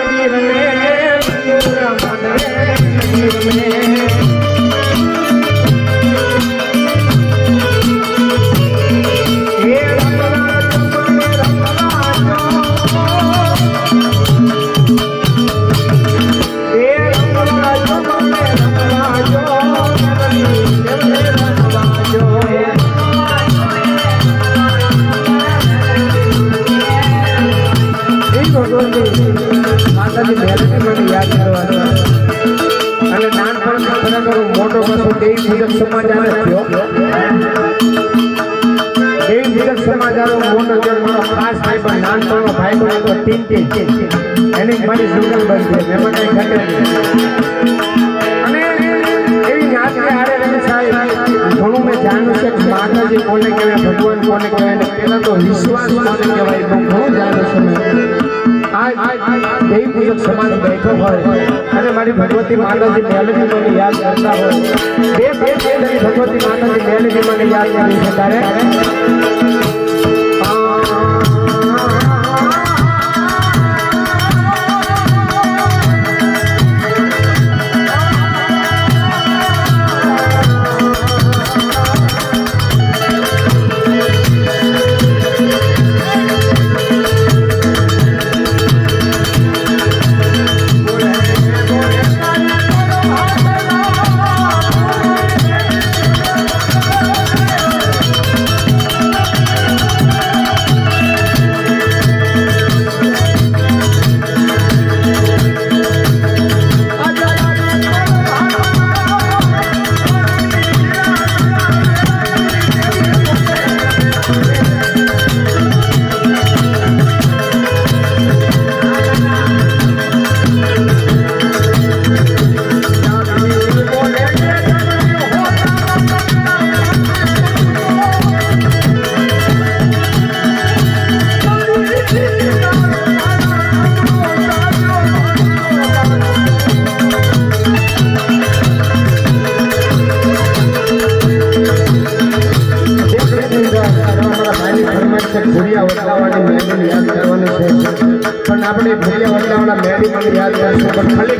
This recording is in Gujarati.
મંદિર મે મંદિર મંદિર મે હે રમરાજ મને યાદ કરવાનો. અને નાનપણમાં ખરેખર હું મોટો પશુ દેવી પૂજક સમાચાર થયો. દેવી પૂજક સમાચારો મોટો જે મારો ખાસ ભાઈ પણ નાનપણનો ભાઈ પણ હતો એની મારી સિંગલ અને એવી સાહેબ, ઘણું મેં જાણ્યું છે માતાજી કોને કહેવાય, ભગવાન કોને કહેવાય, અને તો વિશ્વાસ કોને કહેવાય દેવી પૂજક સમાજ બેઠો હોય અને મારી ભગવતી માતાજી મેલડી મને યાદ કરતા હોય, બે બે ભગવતી માતાજી મેલડી મને યાદ કરી છે તારે ભૂરિયા વટલાવાની મેળી યાદ કરવાની છે. પણ આપણે ભૈયા વટલાવાના મેળી મને યાદ કરશું. પણ ખાલી